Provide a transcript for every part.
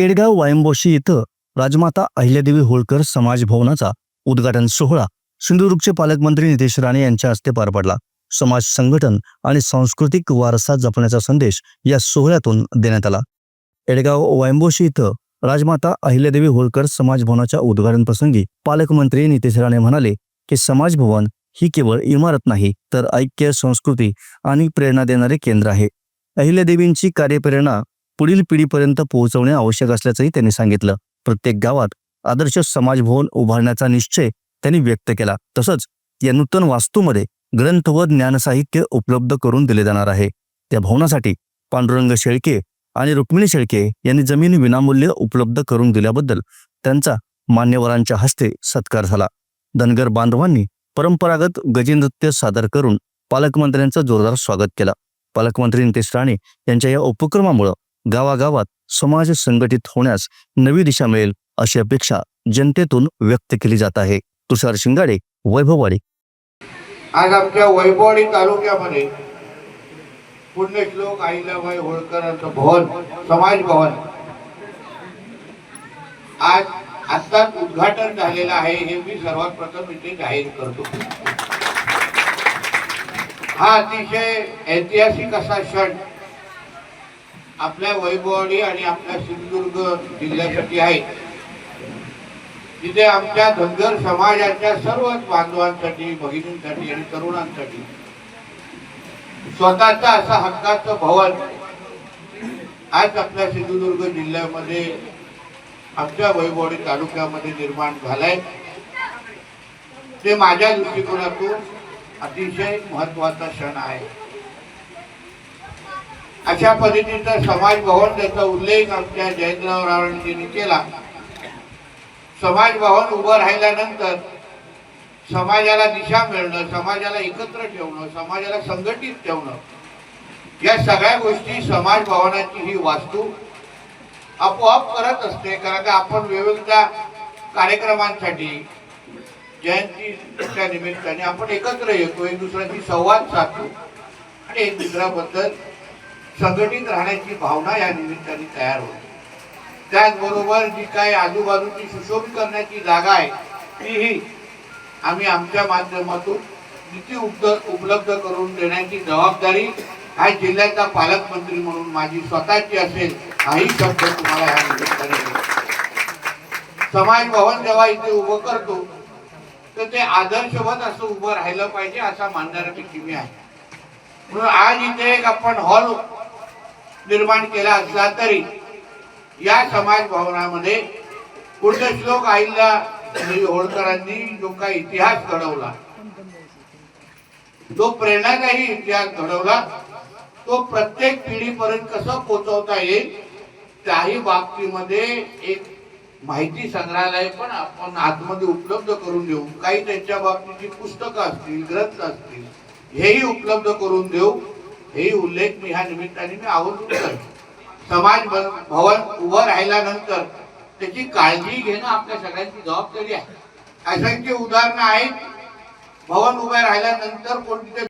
एडगाव वायंबोशी इथं राजमाता अहिल्यादेवी होळकर समाज भवनाचा उद्घाटन सोहळा सिंधुदुर्गचे पालकमंत्री नितेश राणे यांच्या हस्ते पार पडला. समाज संघटन आणि सांस्कृतिक वारसा जपण्याचा संदेश या सोहळ्यातून देण्यात आला. एडगाव वायंबोशी इथं राजमाता अहिल्यादेवी होळकर समाज भवनाच्या उद्घाटन प्रसंगी पालकमंत्री नितेश राणे म्हणाले की समाज भवन ही केवळ इमारत नाही तर ऐक्य संस्कृती आणि प्रेरणा देणारे केंद्र आहे. अहिल्यादेवींची कार्यप्रेरणा पुढील पिढीपर्यंत पोहोचवणे आवश्यक असल्याचंही त्यांनी सांगितलं. प्रत्येक गावात आदर्श समाज भवन उभारण्याचा निश्चय त्यांनी व्यक्त केला. तसंच या नूतन वास्तूमध्ये ग्रंथ व ज्ञानसाहित्य उपलब्ध करून दिले जाणार आहे. त्या भवनासाठी पांडुरंग शेळके आणि रुक्मिणी शेळके यांनी जमीन विनामूल्य उपलब्ध करून दिल्याबद्दल त्यांचा मान्यवरांच्या हस्ते सत्कार झाला. धनगर बांधवांनी परंपरागत गजनृत्य सादर करून पालकमंत्र्यांचं जोरदार स्वागत केलं. पालकमंत्री नितेश राणे यांच्या या उपक्रमामुळं गावागावात समाज संघटित होण्यास नवी दिशा मिळेल अशी अपेक्षा जनतेतून व्यक्त केली जात आहे. तुषार शिंगाडे वैभववाडी. आज आमच्या वैभववाडी तालुक्यामध्ये पुण्यश्लोक आईलाबाई होळकरांचं भवन समाज भवन. आज आत्ताच उद्घाटन झालेलं आहे हे मी सर्वात प्रथम इथे जाहीर करतो. हा अतिशय ऐतिहासिक असा क्षण आपल्या वैभवाडी आणि आपल्या सिंधुदुर्ग जिल्ह्यासाठी आहे. तिथे आमच्या धनगर समाजाच्या सर्वच बांधवांसाठी भगिनींसाठी आणि तरुणांसाठी स्वतःचा असा हक्काचं भवन आज आपल्या सिंधुदुर्ग जिल्ह्यामध्ये आमच्या वैभवडी तालुक्यामध्ये निर्माण झालंय. ते माझ्या दृष्टिकोनातून अतिशय महत्त्वाचा क्षण आहे. अशा पद्धतीचं समाज भवन त्याचा उल्लेख आमच्या जयंतराव रावणजींनी केला. समाज भवन उभं राहिल्यानंतर समाजाला दिशा मिळणं समाजाला एकत्र ठेवणं समाजाला संघटित ठेवणं या सगळ्या गोष्टी समाज भवनाची ही वास्तू आपोआप करत असते. कारण का आपण वेगवेगळ्या कार्यक्रमांसाठी जयंतीच्या निमित्ताने आपण एकत्र येतो एक दुसऱ्याशी संवाद साधतो. आणि एक दुसऱ्याबद्दल संघटित राहण्याची भावना या निमित्ताने तयार होते. त्याचबरोबर जी काही आजूबाजूची सुशोभ करण्याची जागा आहे तीही आम्ही आमच्या माध्यमातून निधी उपलब्ध उपलब्ध करून देण्याची जबाबदारी हा जिल्ह्याचा पालकमंत्री म्हणून माझी स्वतःची असेल हाही शब्द तुम्हाला ह्या निमित्ताने समाज भवन जेव्हा इथे उभं करतो तर ते आदर्शवत असं उभं राहिलं पाहिजे असा मानणाऱ्यापैकी मी आहे. म्हणून आज इथे एक आपण हॉल निर्माण केला असला तरी या समाज भवनामध्ये पुण्यश्लोक आईला होळकरांनी जो काही इतिहास घडवला जो प्रेरणादायी इतिहास घडवला तो प्रत्येक पिढीपर्यंत कसं पोचवता येईल त्याही बाबतीमध्ये एक माहिती संग्रहालय पण आपण आतमध्ये उपलब्ध करून देऊ. काही त्यांच्या बाबतीची पुस्तकं असतील ग्रंथ असतील हेही उपलब्ध करून देऊ. हे उल्लेख मी ह्या निमित्ताने मी आवर्जून करतो. समाज भवन उभं राहिल्यानंतर त्याची काळजी घेणं आपल्या सगळ्यांची जबाबदारी आहे. असंख्य उदाहरणं आहेत. भवन उभे राहिल्यानंतर कोणती ते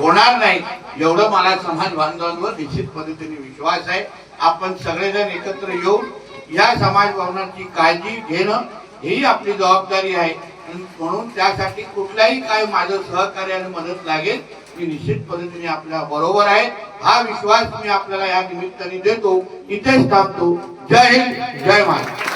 होणार नाही एवढं मला समाज बांधवांवर निश्चित पद्धतीने विश्वास आहे. आपण सगळेजण एकत्र येऊन या समाज भवनाची काळजी घेणं ही आपली जबाबदारी आहे. म्हणून त्यासाठी कुठल्याही काय माझं सहकार्याने मदत लागेल. की निश्चित पद्धतीने आपल्या बरोबर आहे. हा विश्वास मी आपल्याला या निमित्ताने देतो. इथेच थांबतो. जय हिंद जय महाराष्ट्र.